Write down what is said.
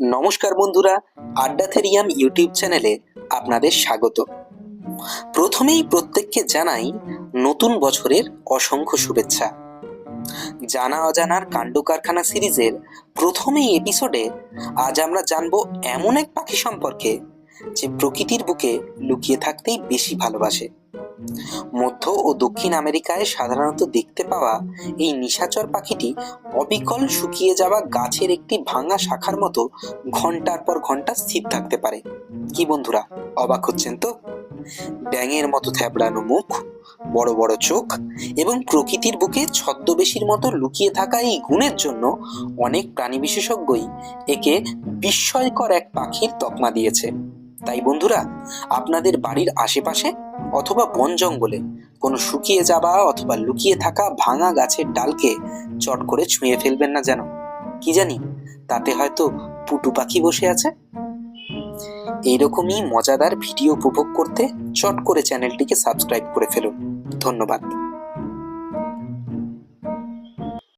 নমস্কার বন্ধুরা, আড্ডা থেরিয়াম ইউটিউব চ্যানেলে আপনাদের স্বাগত। প্রথমেই প্রত্যেককে জানাই নতুন বছরের অসংখ্য শুভেচ্ছা। জানা অজানার কাণ্ড কারখানা সিরিজের প্রথম এই এপিসোডে আজ আমরা জানব এমন এক পাখি সম্পর্কে, যে প্রকৃতির বুকে লুকিয়ে থাকতেই বেশি ভালোবাসে। মধ্য ও দক্ষিণ আমেরিকায় সাধারণত দেখতে পাওয়া এই নিশাচর পাখিটি অবিকল শুকিয়ে যাওয়া গাছের একটি ভাঙা শাখার মতো ঘণ্টার পর ঘণ্টা স্থির থাকতে পারে। কি বন্ধুরা, অবাক হচ্ছেন তো? ব্যাঙের মতো থ্যাবড়ানো মুখ, বড় বড় চোখ এবং প্রকৃতির বুকে ছদ্মবেশীর মতো লুকিয়ে থাকা এই গুণের জন্য অনেক প্রাণী বিশেষজ্ঞই একে বিস্ময়কর এক পাখির তকমা দিয়েছে। তাই বন্ধুরা, আপনাদের বাড়ির আশেপাশে অথবা বন জঙ্গলে কোনো শুকিয়ে যাওয়া অথবা লুকিয়ে থাকা ভাঙা গাছের ডালকে চট করে ছুঁয়ে ফেলবেন না যেন। কি জানি, তাতে হয়তো পুটু পাখি বসে আছে। এইরকমই মজাদার ভিডিও উপভোগ করতে চট করে চ্যানেলটিকে সাবস্ক্রাইব করে ফেলুন। ধন্যবাদ।